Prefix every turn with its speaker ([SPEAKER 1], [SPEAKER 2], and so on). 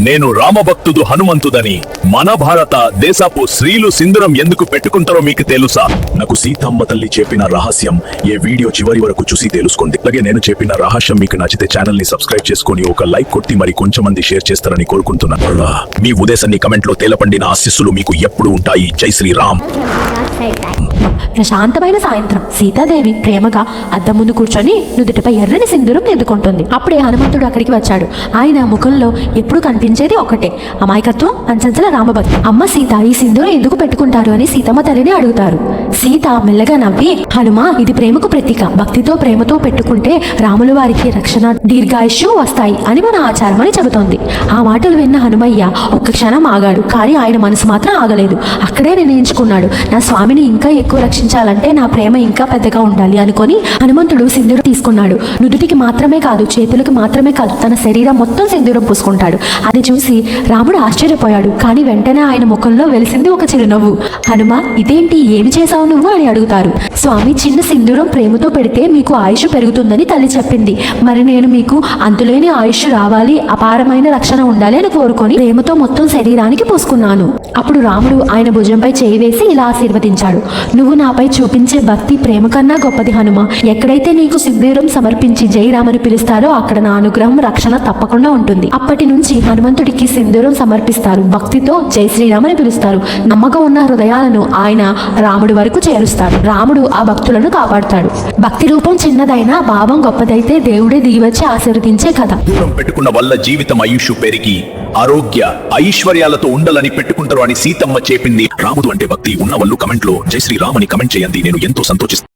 [SPEAKER 1] నేను రామభక్తుడు హనుమంతుదని మన భారత దేశపు స్త్రీలు సింధురం ఎందుకు పెట్టుకుంటారో మీకు తెలుసా? నాకు సీతమ్మ తల్లి చెప్పిన రహస్యం. ఏ వీడియో చివరి వరకు చూసి తెలుసుకోండి. అలాగే నేను చెప్పిన రహస్యం మీకు నచ్చితే ఛానల్ని సబ్స్క్రైబ్ చేసుకొని ఒక లైక్ కొట్టి మరి కొంచెం మంది షేర్ చేస్తారని కోరుకుంటున్నాను మీ ఉదేశాన్ని కమెంట్లో తేలపండి నా ఆశీస్సులు మీకు ఎప్పుడు ఉంటాయి? జై శ్రీరామ్.
[SPEAKER 2] ప్రశాంతమైన సాయంత్రం. సీతాదేవి ప్రేమగా అద్దం ముందు కూర్చొని నుదుటిపై ఎర్రని సింధూరం ఎదుర్కొంటుంది అప్పుడే హనుమంతుడు అక్కడికి వచ్చాడు. ఆయన ముఖంలో ఎప్పుడు కనిపించేది ఒకటే. అమాయకత్వం అంచంచల రామభక్తి. అమ్మ సీత ఈ సింధును ఎందుకు పెట్టుకుంటారు అని సీతమ్మ తల్లిని అడుగుతారు. సీత మెల్లగా నవ్వి హనుమ ఇది ప్రేమకు ప్రతీక. భక్తితో ప్రేమతో పెట్టుకుంటే రాముల వారికి రక్షణ దీర్ఘాయుష్యం వస్తాయి అని మన ఆచారం అని చెబుతోంది. ఆ మాటలు విన్న హనుమయ్య ఒక్క క్షణం ఆగాడు. కానీ ఆయన మనసు మాత్రం ఆగలేదు. అక్కడే నిర్ణయించుకున్నాడు నా స్వామిని ఇంకా ఎక్కువ రక్షించాలంటే నా ప్రేమ ఇంకా పెద్దగా ఉండాలి అనుకొని హనుమంతుడు సింధుడు తీసుకున్నాడు. నుదుటికి మాత్రమే కాదు చేతులకు మాత్రమే కాదు తన శరీరం మొత్తం సింధూరం పూసుకుంటాడు. అది చూసి రాముడు ఆశ్చర్యపోయాడు. కానీ వెంటనే ఆయన ముఖంలో వెలిసింది ఒక చిరునవ్వు. హనుమ ఇదేంటి? ఏమి చేశావు నువ్వు? అని అడుగుతారు. స్వామి చిన్న సింధూరం ప్రేమతో పెడితే మీకు ఆయుష్ పెరుగుతుందని తల్లి చెప్పింది. మరి నేను మీకు అంతులేని ఆయుష్ రావాలి అపారమైన రక్షణ ఉండాలి అని కోరుకొని ప్రేమతో మొత్తం శరీరానికి పోసుకున్నాను. అప్పుడు రాముడు ఆయన భుజంపై చేయి వేసి ఇలా ఆశీర్వదించాడు. నువ్వు నాపై చూపించే భక్తి ప్రేమ కన్నా గొప్పది హనుమ. ఎక్కడైతే నీకు సింధూరం సమర్పించి జయరామని పిలుస్తారో అక్కడ నా అనుగ్రహం రక్షణ తప్పకుండా ఉంటుంది. అప్పటి నుంచి హనుమంతుడికి సింధూరం సమర్పిస్తారు. భక్తితో జై శ్రీరామ్ అని పిలుస్తారు. నమ్మకం ఉన్న హృదయాలను ఆయన రాముడి వరకు చేరుస్తాడు రాముడు ఆ భక్తులను కాపాడుతాడు. భక్తి రూపం చిన్నదైనా భావం గొప్పదైతే దేవుడే దిగివచ్చి ఆశీర్వదించే కథ.
[SPEAKER 1] దూరం పెట్టుకున్న వల్ల జీవితం ఆయుష్ పెరిగి ఆరోగ్య ఐశ్వర్యాలతో ఉండాలని పెట్టుకుంటారు అని సీతమ్మ చెప్పింది. రాముడు అంటే భక్తి. ఉన్న వాళ్ళు కమెంట్లో జై శ్రీరామ్ అని కమెంట్ చేయండి. నేను ఎంతో సంతోషిస్తాను